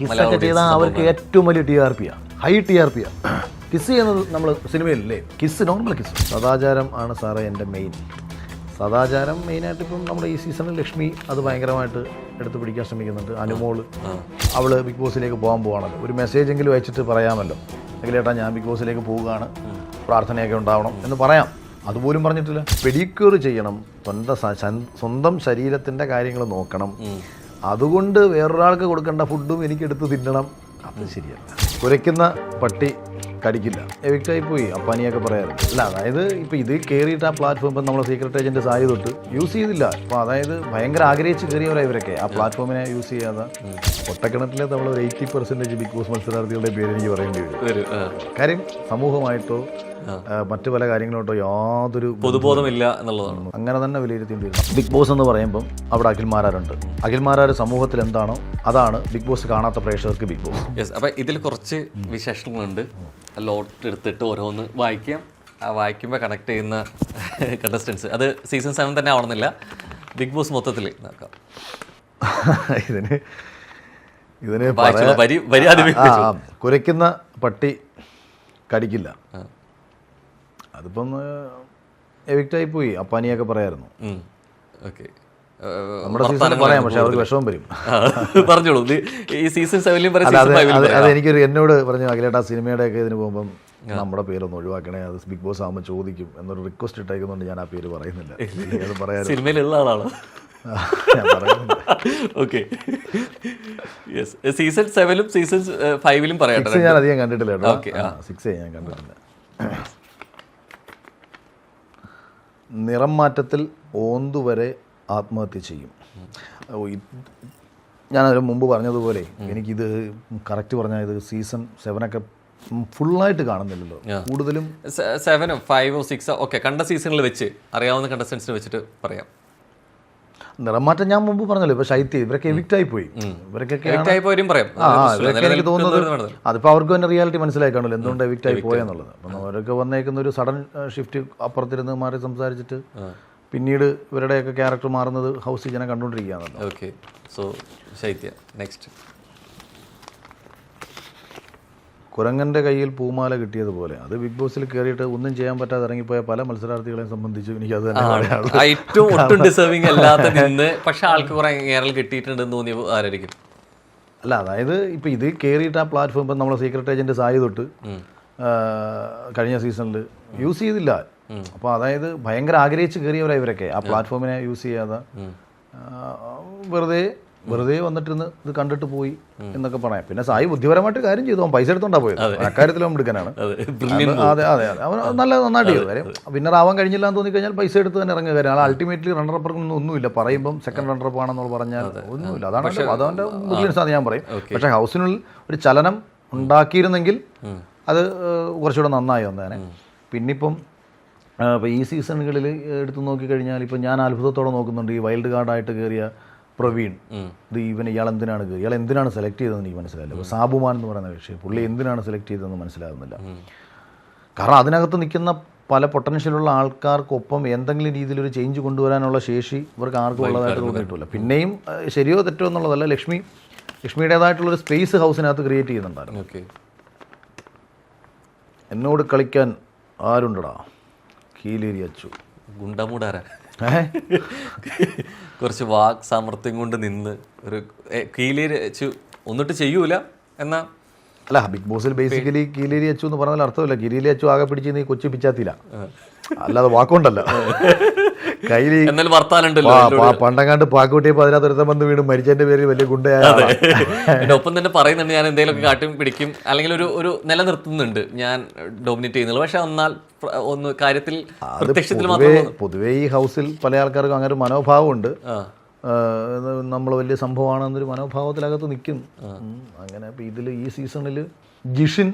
കിസ്സൊക്കെ ചെയ്താൽ അവർക്ക് ഏറ്റവും വലിയ ടി ആർ പി ആണ് ഹൈ ടി ആർ പി ആണ് കിസ് ചെയ്യുന്നത് നമ്മൾ സിനിമയിലല്ലേ? കിസ് നോർമൽ കിസ് സദാചാരം ആണ് സാറേ എന്റെ മെയിൻ സദാചാരം മെയിനായിട്ട് ഇപ്പം നമ്മുടെ ഈ സീസണിൽ ലക്ഷ്മി അത് ഭയങ്കരമായിട്ട് എടുത്ത് പിടിക്കാൻ ശ്രമിക്കുന്നുണ്ട്. അനുമോൾ. അവൾ ബിഗ് ബോസിലേക്ക് പോകാൻ പോവാണല്ലോ. ഒരു മെസ്സേജ് എങ്കിലും അയച്ചിട്ട് പറയാമല്ലോ. അഖിലേട്ടാ ഞാൻ ബിഗ് ബോസിലേക്ക് പോവുകയാണ്. പ്രാർത്ഥനയൊക്കെ ഉണ്ടാവണം എന്ന് പറയാം. അതുപോലും പറഞ്ഞിട്ടില്ല. പെഡിക്യൂർ ചെയ്യണം. സ്വന്തം സ്വന്തം ശരീരത്തിന്റെ കാര്യങ്ങൾ നോക്കണം. അതുകൊണ്ട് വേറൊരാൾക്ക് കൊടുക്കേണ്ട ഫുഡും എനിക്കെടുത്ത് തിന്നണം. അത് ശരിയല്ല. കുരയ്ക്കുന്ന പട്ടി കടിക്കില്ല. എവിക്റ്റായി പോയി അപ്പാനിയൊക്കെ പറയാറ് അല്ല അതായത് ഇപ്പം ഇത് കയറിയിട്ട് ആ പ്ലാറ്റ്ഫോം ഇപ്പം നമ്മൾ സീക്രട്ട് ഏജന്റ് സായി തൊട്ട് യൂസ് ചെയ്തില്ല. അപ്പോൾ അതായത് ഭയങ്കര ആഗ്രഹിച്ച് കയറിയവരാണ് ഇവരൊക്കെ. ആ പ്ലാറ്റ്ഫോമിനെ യൂസ് ചെയ്യാതെ ഒട്ടക്കിണറ്റിലെ നമ്മൾ ഒരു എയ്റ്റി പെർസെന്റേജ് ബിഗ് ബോസ് മത്സരാർത്ഥികളുടെ പേര് എനിക്ക് പറയേണ്ടി വരും. കാര്യം സമൂഹമായിട്ടോ മറ്റു പല കാര്യങ്ങളോട്ടോ യാതൊരു പൊതുബോധമില്ല എന്നുള്ളതാണ്. അങ്ങനെ തന്നെ വിലയിരുത്തേണ്ടി വരും. ബിഗ് ബോസ് എന്ന് പറയുമ്പം അവിടെ അഖിൽമാരാരുണ്ട് അഖിൽമാരാർ സമൂഹത്തിൽ എന്താണോ അതാണ് ബിഗ് ബോസ് കാണാത്ത പ്രേക്ഷകർക്ക് ബിഗ് ബോസ് യെസ് അപ്പം ഇതിൽ കുറച്ച് വിശേഷങ്ങളുണ്ട്. ലോട്ട് എടുത്തിട്ട് ഓരോന്ന് വായിക്കാം. ആ വായിക്കുമ്പോൾ കണക്ട് ചെയ്യുന്ന കണ്ടസ്റ്റൻസ് അത് സീസൺ സെവൻ തന്നെ ആവണമെന്നില്ല. ബിഗ് ബോസ് മൊത്തത്തിൽ നോക്കാം. ഇതിന് ഇതിന് കുരയ്ക്കുന്ന പട്ടി കടിക്കില്ല. അതിപ്പം എവിക്റ്റായി പോയി. അപ്പാനിയൊക്കെ പറയായിരുന്നു. ഓക്കെ പറയാം പക്ഷെ അവർക്ക് വിഷമം വരും. പറഞ്ഞോളൂ. ഈ സീസൺ സെവനിലും അത് എനിക്കൊരു എന്നോട് പറഞ്ഞു അഖിലേട്ടാ സിനിമയുടെ ഒക്കെ ഇതിന് പോകുമ്പം നമ്മുടെ പേരൊന്ന് ഒഴിവാക്കണേ അത് ബിഗ് ബോസ് ആകുമ്പോൾ ചോദിക്കും എന്നൊരു റിക്വസ്റ്റ് ഇട്ടേക്കുന്നുണ്ട് ഞാൻ ആ പേര് പറയുന്നില്ല. അത് പറയാൻ സിനിമയിലുള്ള ആളാണ്. ഓക്കെ യെസ് സീസൺ സെവനും സീസൺ ഫൈവിലും പറയാം ഞാൻ അധികം കണ്ടിട്ടില്ല കേട്ടോ. സിക്സ് ഞാൻ കണ്ടിട്ടില്ല. നിറം മാറ്റത്തിൽ ഓന്തു വരെ ആത്മഹത്യ ചെയ്യും. ഞാനതിന് മുമ്പ് പറഞ്ഞതുപോലെ എനിക്കിത് കറക്റ്റ് പറഞ്ഞാൽ ഇത് സീസൺ സെവനൊക്കെ ഫുള്ളായിട്ട് കാണുന്നില്ലല്ലോ. കൂടുതലും സെവനോ ഫൈവോ സിക്സോ ഓക്കെ കണ്ട സീസണിൽ വെച്ച് അറിയാവുന്ന കണ്ടസ്റ്റൻസിനെ വെച്ചിട്ട് പറയാം. നിറമാറ്റം ഞാൻ മുമ്പ് പറഞ്ഞല്ലോ ഇപ്പൊ ശൈത്യ ഇവരൊക്കെ എവിക്റ്റ് ആയി പോയി ഇവരൊക്കെ എനിക്ക് തോന്നുന്നത് അതിപ്പോ അവർക്ക് തന്നെ റിയാലിറ്റി മനസ്സിലായി കാണുമല്ലോ എന്തുകൊണ്ട് എവിക്റ്റ് ആയി. പോയെന്നുള്ളത് അപ്പം അവരൊക്കെ വന്നേക്കുന്ന ഒരു സഡൻ ഷിഫ്റ്റ് അപ്പുറത്തിരുന്ന് മാറി സംസാരിച്ചിട്ട് പിന്നീട് ഇവരുടെയൊക്കെ ക്യാരക്ടർ മാറുന്നത് ഹൗസ് ജനം കണ്ടുകൊണ്ടിരിക്കുകയാണ് ഓക്കെ സോ ശൈത്യ നെക്സ്റ്റ് കുരങ്ങന്റെ കയ്യിൽ പൂമാല കിട്ടിയതുപോലെ അത് ബിഗ് ബോസിൽ കയറിയിട്ട് ഒന്നും ചെയ്യാൻ പറ്റാതെ ഇറങ്ങിപ്പോയ പല മത്സരാർത്ഥികളെയും സംബന്ധിച്ച് എനിക്ക് അത് തന്നെ ഏറ്റവും ഒട്ടും ഡിസേർവിംഗ് അല്ലാത്ത നിന്ന് പക്ഷെ ആൾക്ക് കുറെ ഏറൽ കിട്ടിയിട്ടുണ്ടെന്ന് തോന്നിയ ആരായിരിക്കും? അല്ല അതായത് ഇപ്പം ഇത് കയറിയിട്ട് ആ പ്ലാറ്റ്ഫോം ഇപ്പം നമ്മളെ സീക്രട്ട് ഏജന്റ് സായി തൊട്ട് കഴിഞ്ഞ സീസണിൽ യൂസ് ചെയ്തില്ല. അപ്പോൾ അതായത് ഭയങ്കര ആഗ്രഹിച്ച് കയറിയവരാണ് ഇവരൊക്കെ. ആ പ്ലാറ്റ്ഫോമിനെ യൂസ് ചെയ്യാതെ വെറുതെ വെറുതെ വന്നിട്ടിരുന്ന് ഇത് കണ്ടിട്ട് പോയി എന്നൊക്കെ പറയാം. പിന്നെ സായി ബുദ്ധിപരമായിട്ട് കാര്യം ചെയ്തു. അവൻ പൈസ എടുത്തോണ്ടാ പോയത്. അക്കാര്യത്തിൽ അവൻ എടുക്കാനാണ് അതെ. അതെ അവൻ നല്ല നന്നായിട്ട് ചെയ്തു. കാര്യം വിന്നർ ആവാൻ കഴിഞ്ഞില്ല എന്ന് തോന്നിക്കഴിഞ്ഞാൽ പൈസ എടുത്ത് തന്നെ ഇറങ്ങുക. കാര്യം അൾട്ടിമേറ്റ്ലി റണ്ണർ അപ്പർക്കൊന്നും ഒന്നുമില്ല. പറയുമ്പം സെക്കൻഡ് റണ്ണർ അപ്പ് ആണെന്നുള്ള പറഞ്ഞാൽ ഒന്നുമില്ല. അതാണ് അതവന്റെ ബുദ്ധിമുട്ട് ഞാൻ പറയും. പക്ഷേ ഹൗസിനുള്ളിൽ ഒരു ചലനം ഉണ്ടാക്കിയിരുന്നെങ്കിൽ അത് കുറച്ചുകൂടെ നന്നായി വന്നേനെ. പിന്നിപ്പം ഇപ്പം ഈ സീസണുകളിൽ എടുത്തു നോക്കിക്കഴിഞ്ഞാൽ ഇപ്പോൾ ഞാൻ അത്ഭുതത്തോടെ നോക്കുന്നുണ്ട് ഈ വൈൽഡ് കാർഡായിട്ട് കയറിയ പ്രവീൺ. ഇത് ഇവൻ ഇയാൾ എന്തിനാണ് ഇയാൾ എന്തിനാണ് സെലക്ട് ചെയ്തതെന്ന് എനിക്ക് മനസ്സിലായില്ല. അപ്പോൾ സാബുമാൻ എന്ന് പറയുന്ന വിഷയം പുള്ളി എന്തിനാണ് സെലക്ട് ചെയ്തതെന്ന് മനസ്സിലാകുന്നില്ല. കാരണം അതിനകത്ത് നിൽക്കുന്ന പല പൊട്ടൻഷ്യലുള്ള ആൾക്കാർക്കൊപ്പം എന്തെങ്കിലും രീതിയിലൊരു ചേഞ്ച് കൊണ്ടുവരാനുള്ള ശേഷി ഇവർക്ക് ആർക്കും ഉള്ളതായിട്ട് തോന്നിയിട്ടില്ല. പിന്നെയും ശരിയോ തെറ്റോ എന്നുള്ളതല്ല ലക്ഷ്മി ലക്ഷ്മിയുടേതായിട്ടുള്ളൊരു സ്പേസ് ഹൗസിനകത്ത് ക്രിയേറ്റ് ചെയ്യുന്നുണ്ടായിരുന്നു. എന്നോട് കളിക്കാൻ ആരുണ്ടടാ? കീലേരി അച്ചു. ഗുണ്ടമൂടാര. കുറച്ച് വാക് സാമർത്ഥ്യം കൊണ്ട് നിന്ന് ഒരു കീലേരി വെച്ച് ഒന്നിട്ട് ചെയ്യൂല? എന്നാ? അല്ല ബിഗ് ബോസിൽ ബേസിക്കലി കീലേരി അച്ചു എന്ന് പറഞ്ഞാൽ അർത്ഥമില്ല. കീലേരി അച്ചു ആകെ പിടിച്ച് നീ കൊച്ചു പിച്ചാത്തില്ല അല്ലാതെ വാക്കുകൊണ്ടല്ല കയ്യിൽ പണ്ടങ്ങാണ്ട് പാക്കുട്ടിയപ്പോൾ അതിനകത്ത് ഒരുത്തം വന്ന് വീണ്. മരിച്ചതിന്റെ പേരിൽ വലിയ ഗുണ്ടയായ ഒപ്പം തന്നെ പറയുന്നുണ്ട് ഞാൻ എന്തെങ്കിലുമൊക്കെ കാട്ടും പിടിക്കും. അല്ലെങ്കിൽ ഒരു ഒരു നിലനിർത്തുന്നുണ്ട് ഞാൻ ഡോമിനേറ്റ് ചെയ്യുന്നുള്ളൂ. പക്ഷെ എന്നാൽ പ്ര- ഒന്ന് കാര്യത്തിൽ പൊതുവേ ഈ ഹൗസിൽ പല ആൾക്കാർക്കും അങ്ങനെ ഒരു മനോഭാവമുണ്ട്. നമ്മൾ വലിയ സംഭവമാണെന്നൊരു മനോഭാവത്തിലകത്ത് നിൽക്കും. ഉം. അങ്ങനെ ഇതിൽ ഈ സീസണിൽ ജിഷിൻ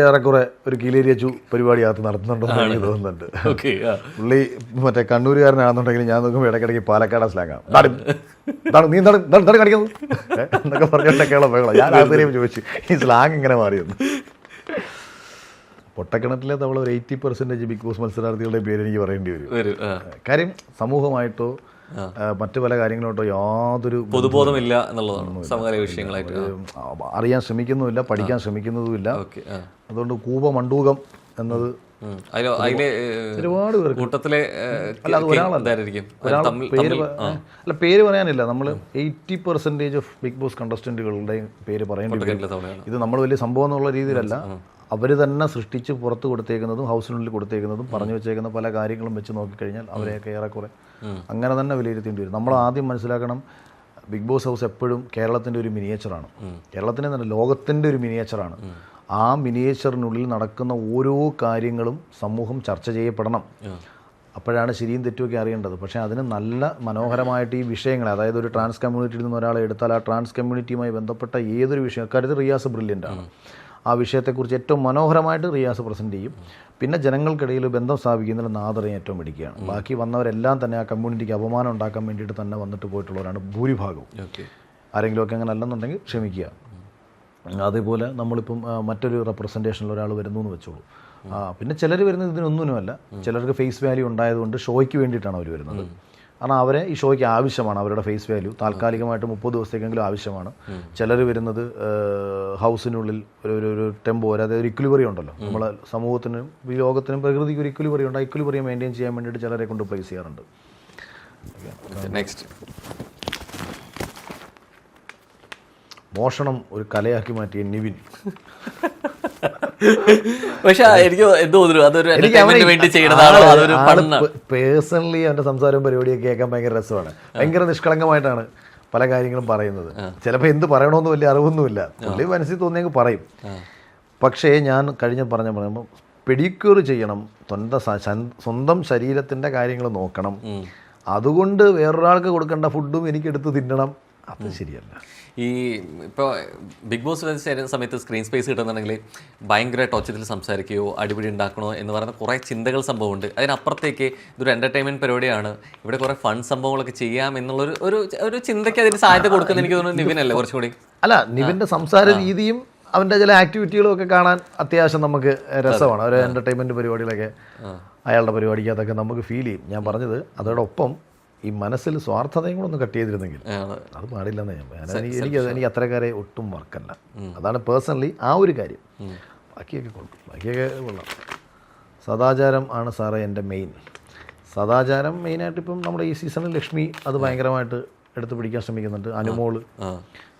ഏറെക്കുറെ ഒരു കീലേരിയച്ചു പരിപാടിയകത്ത് നടത്തുന്നുണ്ടെന്ന് എനിക്ക് തോന്നുന്നുണ്ട്. ഓക്കെ പുള്ളി മറ്റേ കണ്ണൂരുകാരനാണെന്നുണ്ടെങ്കിൽ ഞാൻ നോക്കുമ്പോൾ ഇടയ്ക്കിടയ്ക്ക് പാലക്കാട് സ്ലാങ്ങാണ് നീ എന്താണ് കാണിക്കുന്നത്? എന്നൊക്കെ പറഞ്ഞിട്ടൊക്കെയുള്ള ബഹളം. ഞാൻ ആദ്യം ചോദിച്ചു ഈ സ്ലാങ് ഇങ്ങനെ മാറിയെന്ന്. പൊട്ടക്കിണറ്റിലെ തവള ഒരു എയ്റ്റി പെർസെന്റേജ് ബിഗ് ബോസ് മത്സരാർത്ഥികളുടെ പേര് എനിക്ക് പറയേണ്ടി വരും. കാര്യം സമൂഹമായിട്ടോ മറ്റു പല കാര്യങ്ങളോട്ടോ യാതൊരു പൊതുബോധമില്ല എന്നുള്ളതാണ് സമകാലിക വിഷയങ്ങളായിട്ട്. അറിയാൻ ശ്രമിക്കുന്നുമില്ല പഠിക്കാൻ ശ്രമിക്കുന്നതുമില്ല. അതുകൊണ്ട് കൂപ മണ്ടൂകം എന്നത് ഒരുപാട് പേർ കൂട്ടത്തിലെ അല്ല അത് ഒരാളായിരിക്കും അല്ല പേര് പറയാനില്ല. നമ്മൾ eighty percentage of Bigg Boss കണ്ടസ്റ്റന്റുകളുടെ പേര് പറയേണ്ടി ഇത് നമ്മൾ വലിയ സംഭവം എന്നുള്ള രീതിയിലല്ല. അവർ തന്നെ സൃഷ്ടിച്ച് പുറത്ത് കൊടുത്തേക്കുന്നതും ഹൗസിനുള്ളിൽ കൊടുത്തേക്കുന്നതും പറഞ്ഞു വെച്ചേക്കുന്ന പല കാര്യങ്ങളും വെച്ച് നോക്കിക്കഴിഞ്ഞാൽ അവരെയൊക്കെ ഏറെക്കുറെ അങ്ങനെ തന്നെ വിലയിരുത്തേണ്ടി വരും. നമ്മൾ ആദ്യം മനസ്സിലാക്കണം ബിഗ് ബോസ് ഹൗസ് എപ്പോഴും കേരളത്തിന്റെ ഒരു മിനിയേച്ചറാണ്. കേരളത്തിന്റെ തന്നെ ലോകത്തിന്റെ ഒരു മിനിയേച്ചറാണ്. ആ മിനിയേച്ചറിനുള്ളിൽ നടക്കുന്ന ഓരോ കാര്യങ്ങളും സമൂഹം ചർച്ച ചെയ്യപ്പെടണം. അപ്പോഴാണ് ശരിയും തെറ്റുമൊക്കെ അറിയേണ്ടത്. പക്ഷേ അതിന് നല്ല മനോഹരമായിട്ട് ഈ വിഷയങ്ങളെ അതായത് ഒരു ട്രാൻസ് കമ്മ്യൂണിറ്റിയിൽ നിന്ന് ഒരാളെ എടുത്താൽ ആ ട്രാൻസ് കമ്മ്യൂണിറ്റിയുമായി ബന്ധപ്പെട്ട ഏതൊരു വിഷയം അക്കാര്യത്തിൽ റിയാസ് ബ്രില്യന്റ് ആണ് ആ വിഷയത്തെക്കുറിച്ച് ഏറ്റവും മനോഹരമായിട്ട് റിയാസ് പ്രസന്റ് ചെയ്യും. പിന്നെ ജനങ്ങൾക്കിടയിൽ ബന്ധം സ്ഥാപിക്കുന്നതിൽ നാദറിനെ ഏറ്റവും പിടിക്കുകയാണ്. ബാക്കി വന്നവരെല്ലാം തന്നെ ആ കമ്മ്യൂണിറ്റിക്ക് അപമാനം ഉണ്ടാക്കാൻ വേണ്ടിയിട്ട് തന്നെ വന്നിട്ട് പോയിട്ടുള്ളവരാണ് ഭൂരിഭാഗവും. ആരെങ്കിലുമൊക്കെ അങ്ങനെ അല്ലെന്നുണ്ടെങ്കിൽ ക്ഷമിക്കുക. അതേപോലെ നമ്മളിപ്പം മറ്റൊരു റെപ്രസെന്റേഷനിൽ ഒരാൾ വരുന്നു എന്ന് വെച്ചോളൂ. ആ, പിന്നെ ചിലർ വരുന്നത് ഇതിനൊന്നിനുമല്ല. ചിലർക്ക് ഫേസ് വാല്യൂ ഉണ്ടായതുകൊണ്ട് ഷോയ്ക്ക് വേണ്ടിയിട്ടാണ് അവർ വരുന്നത്. കാരണം അവരെ ഈ ഷോയ്ക്ക് ആവശ്യമാണ് അവരുടെ ഫേസ് വാല്യൂ താൽക്കാലികമായിട്ട് മുപ്പത് ദിവസത്തേക്കെങ്കിലും ആവശ്യമാണ്. ചിലർ വരുന്നത് ഹൗസിനുള്ളിൽ ഒരു ഒരു ഒരു ടെമ്പോ അതായത് ഒരു ഇക്വലിബറി ഉണ്ടല്ലോ. നമ്മളെ സമൂഹത്തിനും ഈ ലോകത്തിനും പ്രകൃതിക്ക് ഒരു ഇക്വലിബറി ഉണ്ട്. ആ ഇക്വലിബറിയെ മെയിന്റെയിൻ ചെയ്യാൻ വേണ്ടിയിട്ട് ചിലരെ കൊണ്ട് പ്ലേസ് ചെയ്യാറുണ്ട്. നെക്സ്റ്റ് മോഷണം ഒരു കലയാക്കി മാറ്റിയ നിവിൻ. പക്ഷെ എനിക്ക് എന്ത് തോന്നുന്നു അതൊരു എന്റർടൈൻമെന്റ് വേണ്ടി ചെയ്യണതാണോ അതൊരു പേഴ്സണലി അവന്റെ സംസാരവും പരിപാടിയൊക്കെ കേൾക്കാൻ ഭയങ്കര രസമാണ്. ഭയങ്കര നിഷ്കളങ്കമായിട്ടാണ് പല കാര്യങ്ങളും പറയുന്നത്. ചിലപ്പോൾ എന്ത് പറയണമെന്ന് വലിയ അറിവൊന്നുമില്ല. പുള്ളി മനസ്സിൽ തോന്നിയെങ്കിൽ പറയും. പക്ഷേ ഞാൻ കഴിഞ്ഞ പറഞ്ഞ പറയുമ്പോൾ പെഡിക്യൂർ ചെയ്യണം. സ്വന്തം സ്വന്തം ശരീരത്തിന്റെ കാര്യങ്ങൾ നോക്കണം. അതുകൊണ്ട് വേറൊരാൾക്ക് കൊടുക്കേണ്ട ഫുഡും എനിക്ക് എടുത്ത് തിന്നണം. അത് ശരിയല്ല. ഈ ഇപ്പോൾ ബിഗ് ബോസ് വരുന്ന സമയത്ത് സ്ക്രീൻ സ്പേസ് കിട്ടുന്നുണ്ടെങ്കിൽ ഭയങ്കര ടോച്ചത്തിൽ സംസാരിക്കുകയോ അടിപിടി ഉണ്ടാക്കണോ എന്ന് പറയുന്ന കുറേ ചിന്തകൾ സംഭവമുണ്ട്. അതിനപ്പുറത്തേക്ക് ഇതൊരു എന്റർടൈൻമെന്റ് പരിപാടിയാണ്. ഇവിടെ കുറേ ഫൺ സംഭവങ്ങളൊക്കെ ചെയ്യാം എന്നുള്ളൊരു ഒരു ഒരു ചിന്തയ്ക്ക് അതിന് സാധ്യത കൊടുക്കുന്ന എനിക്ക് തോന്നുന്നു നിവിനല്ലേ കുറച്ചുകൂടി? അല്ല നിവിന്റെ സംസാര രീതിയും അവന്റെ ചില ആക്ടിവിറ്റികളും ഒക്കെ കാണാൻ അത്യാവശ്യം നമുക്ക് രസമാണ്. ഒരു എന്റർടൈൻമെന്റ് പരിപാടികളൊക്കെ അയാളുടെ പരിപാടിക്കകത്തൊക്കെ നമുക്ക് ഫീൽ ചെയ്യും. ഞാൻ പറഞ്ഞത് അതോടൊപ്പം ഈ മനസ്സിൽ സ്വാർത്ഥതയും കൂടെ ഒന്ന് കട്ട് ചെയ്തിരുന്നെങ്കിൽ അത് പാടില്ലെന്ന്. ഞാൻ എനിക്ക് എനിക്ക് അത്രക്കാരെ ഒട്ടും വർക്കല്ല. അതാണ് പേഴ്സണലി ആ ഒരു കാര്യം. ബാക്കിയൊക്കെ കൊള്ളാം. ബാക്കിയൊക്കെ കൊള്ളാം. സദാചാരം ആണ് സാറേ എന്റെ മെയിൻ സദാചാരം മെയിനായിട്ട് ഇപ്പം നമ്മുടെ ഈ സീസണിൽ ലക്ഷ്മി അത് ഭയങ്കരമായിട്ട് എടുത്ത് പിടിക്കാൻ ശ്രമിക്കുന്നുണ്ട്. അനുമോൾ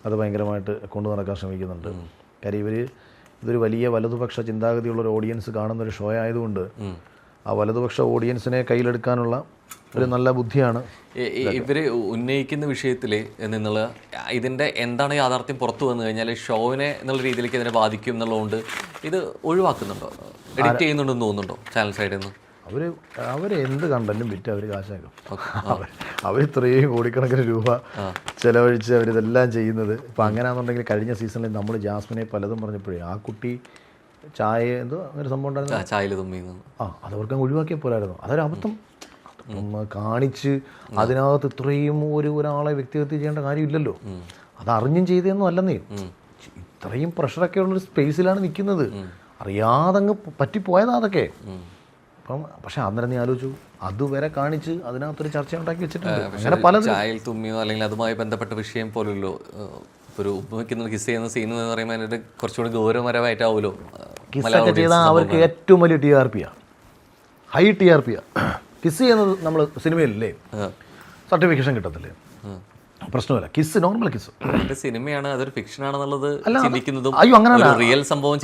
അത് ഭയങ്കരമായിട്ട് കൊണ്ടു നടക്കാൻ ശ്രമിക്കുന്നുണ്ട്. കാര്യം ഇവർ ഇതൊരു വലിയ വലതുപക്ഷ ചിന്താഗതിയുള്ള ഒരു ഓഡിയൻസ് കാണുന്ന ഒരു ഷോ ആയതുകൊണ്ട് ആ വലതുപക്ഷ ഓഡിയൻസിനെ കയ്യിലെടുക്കാനുള്ള ഒരു നല്ല ബുദ്ധിയാണ്. ഇ- ഇ- ഇവർ ഉന്നയിക്കുന്ന വിഷയത്തിൽ നിന്നുള്ള ഇതിന്റെ എന്താണ് യാഥാർത്ഥ്യം പുറത്തു വന്നു കഴിഞ്ഞാൽ ഷോവിനെ എന്നുള്ള രീതിയിലേക്ക് ഇതിനെ ബാധിക്കും എന്നുള്ളതുകൊണ്ട് ഇത് ഒഴിവാക്കുന്നുണ്ടോ? എഡിറ്റ് ചെയ്യുന്നുണ്ടെന്ന് തോന്നുന്നുണ്ടോ ചാനൽ സൈഡിൽ നിന്ന് അവർ അവർ എന്ത് കണ്ടന്റും വിറ്റ് അവർ കാശാക്കും. അവർ ഇത്രയും കോടിക്കണക്കിന് രൂപ ചെലവഴിച്ച് അവരിതെല്ലാം ചെയ്യുന്നത്. ഇപ്പം അങ്ങനെയാണെന്നുണ്ടെങ്കിൽ കഴിഞ്ഞ സീസണിൽ നമ്മൾ ജാസ്മിനെ പലതും പറഞ്ഞപ്പോഴേ ആ കുട്ടി ചായ എന്തോ അങ്ങനെ സംഭവം ഉണ്ടായിരുന്നു. ചായയിൽ തുമ്മിന്ന്. ആ അതവർക്കങ്ങ് ഒഴിവാക്കിയ പോലായിരുന്നു. അതൊരു അബദ്ധം. ഒന്ന് കാണിച്ച് അതിനകത്ത് ഇത്രയും ഒരു ഒരാളെ വ്യക്തിഹത്യ ചെയ്യേണ്ട കാര്യമില്ലല്ലോ. അത് അറിഞ്ഞും ചെയ്തതൊന്നും അല്ലെന്നേ. ഇത്രയും പ്രഷറൊക്കെ ഉള്ളൊരു സ്പേസിലാണ് നിൽക്കുന്നത്. അറിയാതെ അങ്ങ് പറ്റിപ്പോയതാ അതൊക്കെ. അപ്പം പക്ഷെ അന്നേരം നീ ആലോചിച്ചു അതുവരെ കാണിച്ച് അതിനകത്തൊരു ചർച്ച ഉണ്ടാക്കി വെച്ചിട്ടുണ്ട് അങ്ങനെ തുമ്മിയോ അല്ലെങ്കിൽ അതുമായി ബന്ധപ്പെട്ട വിഷയം പോലല്ലോ ഒരു ഉപ്പ് വയ്ക്കുന്ന കിസ് ചെയ്യുന്ന സീൻ എന്ന് പറയുമ്പോൾ അതിന്റെ കുറച്ചുകൂടി ഗൗരവപരമായിട്ടാവുമല്ലോ കിസ്സൊക്കെ ചെയ്താൽ അവർക്ക് ഏറ്റവും വലിയ ടി ആർ പിയാണ് ഹൈ ടി ആർ പിയാണ് കിസ് ചെയ്യുന്നത് നമ്മൾ സിനിമയിലല്ലേ? സർട്ടിഫിക്കേഷൻ കിട്ടത്തില്ലേ? പ്രശ്നമില്ല. Kiss normal kiss. സിനിമയാണ് അതൊരു ഫിക്ഷൻ ആണെന്നുള്ളത് ചിന്തിക്കുന്നതും അയ്യോ, അങ്ങനല്ല. റിയൽ സംഭവം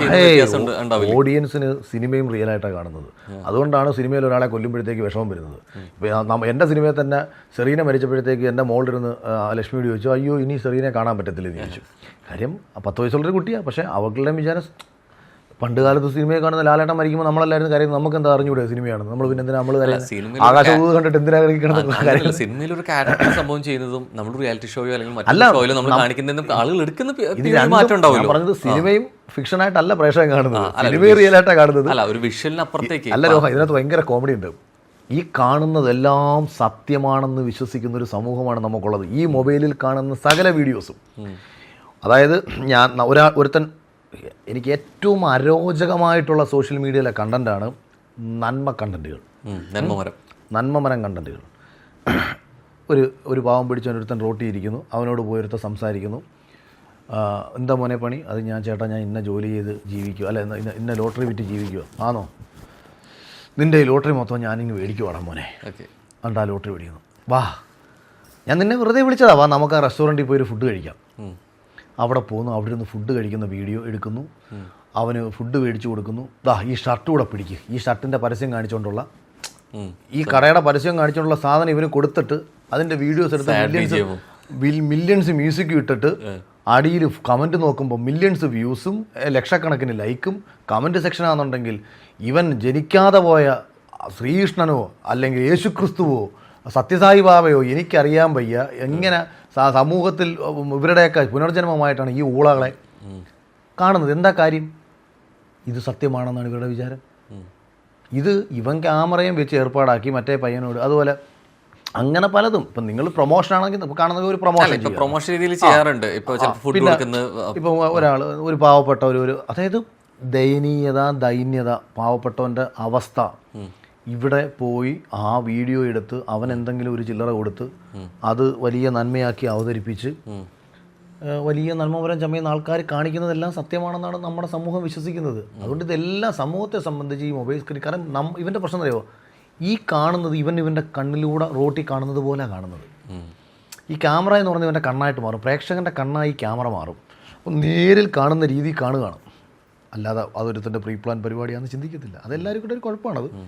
ഓഡിയൻസിന് സിനിമയും റിയൽ ആയിട്ടാണ് കാണുന്നത്. അതുകൊണ്ടാണ് സിനിമയിൽ ഒരാളെ കൊല്ലുമ്പോഴത്തേക്ക് വിഷമം വരുന്നത്. ഇപ്പോൾ എന്റെ സിനിമയിൽ തന്നെ സെറീന മരിച്ചപ്പോഴത്തേക്ക് എന്റെ മോളിരുന്ന് ലക്ഷ്മിയോട് ചോദിച്ചു അയ്യോ ഇനി സെറീനെ കാണാൻ പറ്റത്തില്ല? എന്ന് ചോദിച്ചു. കാര്യം പത്ത് വയസ്സുള്ളൊരു കുട്ടിയാണ് പക്ഷേ അവളുടെ വിചാരം പണ്ട് കാലത്ത് സിനിമയെ കാണുന്ന ലാലേട്ടൻ മരിക്കുമ്പോൾ നമ്മളെല്ലാവരും കാര്യം നമുക്ക് എന്താ അറിഞ്ഞൂടെ സിനിമയാണ്? നമ്മൾ പിന്നെ എന്തിനാ നമ്മൾ ആകാശഭൂത് കണ്ടിട്ട് എന്തിനാ സിനിമയിൽ ഒരു ക്യാരക്ടർ സംഭവം ചെയ്യുന്നതും നമ്മൾ റിയാലിറ്റി ഷോയോ അല്ലെങ്കിൽ മറ്റു ഷോയിലോ നമ്മൾ കാണിക്കുന്നതും ആളുകൾ എടുക്കുന്ന മാറ്റം ഉണ്ടാവില്ല പറഞ്ഞത് സിനിമയും ഫിക്ഷനായിട്ടല്ല പ്രേക്ഷകൻ കാണുന്നത്. സിനിമയും റിയൽ കാണുന്നത്. അല്ല ഒരു വിഷ്വലിനപ്പുറത്തേക്ക് അല്ല രോഹ ഇതിനകത്ത് ഭയങ്കര കോമഡി ഉണ്ട്. ഈ കാണുന്നതെല്ലാം സത്യമാണെന്ന് വിശ്വസിക്കുന്ന ഒരു സമൂഹമാണ് നമുക്കുള്ളത്. ഈ മൊബൈലിൽ കാണുന്ന സകല വീഡിയോസും അതായത് ഞാൻ ഒരാൾ ഒരാ ഒരുത്തൻ എനിക്ക് ഏറ്റവും അരോചകമായിട്ടുള്ള സോഷ്യൽ മീഡിയയിലെ കണ്ടന്റാണ് നന്മ കണ്ടന്റുകൾ നന്മമരം നന്മമരം കണ്ടന്റുകൾ ഒരു ഒരു പാവം പിടിച്ചവനൊരുത്തൻ റോട്ടി ഇരിക്കുന്നു. അവനോട് പോയൊരുത്തൻ സംസാരിക്കുന്നു. എന്താ മോനെ പണി? അത് ഞാൻ ചേട്ടാ ഞാൻ ഇന്ന ജോലി ചെയ്ത് ജീവിക്കുക. അല്ല ഇന്ന- ഇന്ന ലോട്ടറി വിറ്റ് ജീവിക്കുക. ആണോ നിന്റെ ഈ ലോട്ടറി മൊത്തം ഞാനിങ്ങ് മേടിക്കുവാടാ മോനെ. ഓക്കെ. എന്നിട്ട് ആ ലോട്ടറി മേടിക്കുന്നു വാ. ഞാൻ നിന്നെ വെറുതെ വിളിച്ചതാ. വാ നമുക്ക് ആ റെസ്റ്റോറന്റിൽ പോയി ഒരു ഫുഡ് കഴിക്കാം. അവിടെ പോകുന്നു അവിടെ നിന്ന് ഫുഡ് കഴിക്കുന്ന വീഡിയോ എടുക്കുന്നു. അവന് ഫുഡ് മേടിച്ചു കൊടുക്കുന്നു. ദാ ഈ ഷർട്ട് കൂടെ പിടിക്കുക ഈ ഷർട്ടിന്റെ പരസ്യം കാണിച്ചുകൊണ്ടുള്ള ഈ കടയുടെ പരസ്യം കാണിച്ചുകൊണ്ടുള്ള സാധനം ഇവന് കൊടുത്തിട്ട് അതിന്റെ വീഡിയോസ് എടുത്ത് മില്യൺസ് മില്യൺസ് മ്യൂസിക് ഇട്ടിട്ട് അടിയിൽ കമന്റ് നോക്കുമ്പോൾ മില്യൺസ് വ്യൂസും ലക്ഷക്കണക്കിന് ലൈക്കും കമന്റ് സെക്ഷനാണെന്നുണ്ടെങ്കിൽ ഇവൻ ജനിക്കാതെ പോയ ശ്രീകൃഷ്ണനോ അല്ലെങ്കിൽ യേശുക്രിസ്തുവോ സത്യസായി ബാബയോ എനിക്കറിയാൻ വയ്യ. എങ്ങനെ സമൂഹത്തിൽ ഇവരുടെയൊക്കെ പുനർജന്മമായിട്ടാണ് ഈ ഊളകളെ കാണുന്നത്. എന്താ കാര്യം? ഇത് സത്യമാണെന്നാണ് ഇവരുടെ വിചാരം. ഇത് ഇവൻ ക്യാമറയും വെച്ച് ഏർപ്പാടാക്കി മറ്റേ പയ്യനോട്. അതുപോലെ അങ്ങനെ പലതും. ഇപ്പം നിങ്ങൾ പ്രൊമോഷൻ ആണെങ്കിൽ കാണുന്നത് ഒരു പ്രൊമോഷൻ ഇപ്പൊ പ്രൊമോഷൻ രീതിയിൽ ചെയ്യാറുണ്ട്. കൊടുക്കുന്ന ഇപ്പം ഒരാൾ ഒരു പാവപ്പെട്ട ഒരു അതായത് ദയനീയത ദൈന്യത പാവപ്പെട്ടവന്റെ അവസ്ഥ. ഇവിടെ പോയി ആ വീഡിയോ എടുത്ത് അവൻ എന്തെങ്കിലും ഒരു ചില്ലറ കൊടുത്ത് അത് വലിയ നന്മയാക്കി അവതരിപ്പിച്ച് വലിയ നന്മപരം ചമയുന്ന ആൾക്കാർ കാണിക്കുന്നതെല്ലാം സത്യമാണെന്നാണ് നമ്മുടെ സമൂഹം വിശ്വസിക്കുന്നത്. അതുകൊണ്ട് ഇതെല്ലാം സമൂഹത്തെ സംബന്ധിച്ച് ഈ മൊബൈൽ സ്ക്രീൻ കാരണം നം ഇവന്റെ പ്രശ്നം അറിയോ ഈ കാണുന്നത് ഇവൻ ഇവന്റെ കണ്ണിലൂടെ റോട്ടി കാണുന്നത് പോലെ കാണുന്നത്. ഈ ക്യാമറ എന്ന് പറഞ്ഞാൽ ഇവന്റെ കണ്ണായിട്ട് മാറും. പ്രേക്ഷകന്റെ കണ്ണായി ക്യാമറ മാറും. അപ്പം നേരിൽ കാണുന്ന രീതി കാണുകയാണ്. അല്ലാതെ അതൊരുത്തന്റെ പ്രീ പ്ലാൻ പരിപാടിയാണെന്ന് ചിന്തിക്കത്തില്ല. അതെല്ലാവരും കൂടെ ഒരു കുഴപ്പമാണത്.